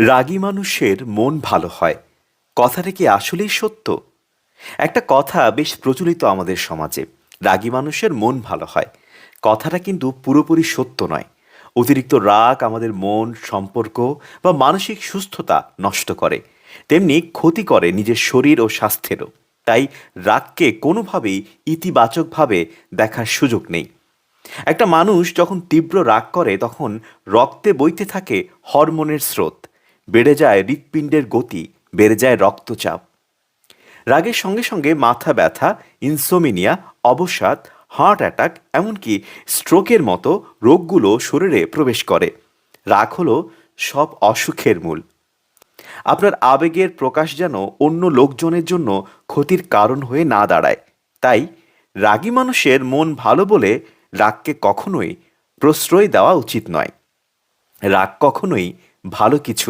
রাগী মানুষের মন ভালো হয়। কথাটা কি আসলেই সত্য? একটা কথা বেশ প্রচলিত আমাদের সমাজে, রাগী মানুষের মন ভালো হয়। কথাটা কিন্তু পুরোপুরি সত্য নয়। অতিরিক্ত রাগ আমাদের মন, সম্পর্ক বা মানসিক সুস্থতা নষ্ট করে। তেমনি ক্ষতি করে নিজের শরীর ও স্বাস্থ্যেরও। তাই রাগকে কোনোভাবেই ইতিবাচকভাবে দেখার সুযোগ নেই। একটা মানুষ যখন তীব্র রাগ করে, তখন রক্তে বইতে থাকে হরমোনের স্রোত। বেড়ে যায় হৃৎপিণ্ডের গতি, বেড়ে যায় রক্তচাপ। রাগের সঙ্গে সঙ্গে মাথা ব্যথা ইনসোমিনিয়া অবসাদ হার্ট অ্যাটাক এমনকি স্ট্রোকের মতো রোগগুলো শরীরে প্রবেশ করে। রাগ হলো সব অসুখের মূল। আপনার আবেগের প্রকাশ যেন অন্য লোকজনের জন্য ক্ষতির কারণ হয়ে না দাঁড়ায়। তাই রাগী মানুষের মন ভালো বলে রাগকে কখনোই প্রশ্রয় দেওয়া উচিত নয়। রাগ কখনোই ভালো কিছু